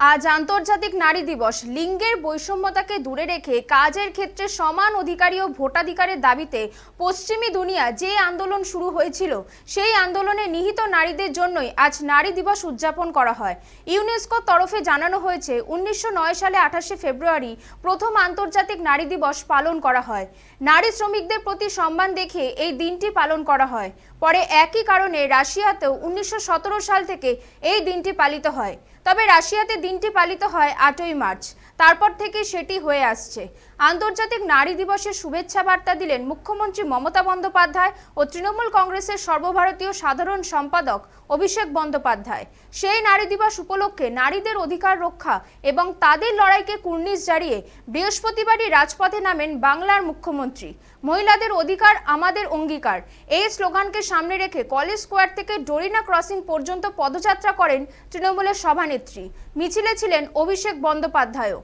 আজ আন্তর্জাতিক নারী দিবস। লিঙ্গের বৈষম্যতাকে দূরে রেখে কাজের ক্ষেত্রে সমান অধিকারী ও ভোটাধিকারের দাবিতে পশ্চিমী দুনিয়া যে আন্দোলন শুরু হয়েছিল, সেই আন্দোলনে নিহিত নারীদের জন্যই আজ নারী দিবস উদযাপন করা হয়। ইউনেস্কোর তরফে জানানো হয়েছে, উনিশশো সালে আঠাশে ফেব্রুয়ারি প্রথম আন্তর্জাতিক নারী দিবস পালন করা হয়। নারী শ্রমিকদের প্রতি সম্মান দেখে এই দিনটি পালন করা হয়। পরে একই কারণে রাশিয়াতেও উনিশশো সতেরো সাল থেকে এই দিনটি পালিত হয়। তবে রাশিয়াতে দিনটি পালিত হয় আটই মার্চ। তারপর থেকে সেটি হয়ে আসছে। আন্তর্জাতিক নারী দিবসের শুভেচ্ছা বার্তা দিলেন মুখ্যমন্ত্রী মমতা বন্দ্যোপাধ্যায় ও তৃণমূল কংগ্রেসের সর্বভারতীয় সাধারণ সম্পাদক অভিষেক বন্দ্যোপাধ্যায়। সেই নারী দিবস উপলক্ষে নারীদের অধিকার রক্ষা এবং তাদের লড়াইকে কুর্নিশ জারিয়ে বৃহস্পতিবারই রাজপথে নামেন বাংলার মুখ্যমন্ত্রী। মহিলাদের অধিকার আমাদের অঙ্গীকার। এই স্লোগানকে সামনে রেখে কলেজ স্কোয়ার থেকে ডোরিনা ক্রসিং পর্যন্ত পদযাত্রা করেন তৃণমূলের সভানেত্রী। মিছিলে ছিলেন অভিষেক বন্দ্যোপাধ্যায়ও।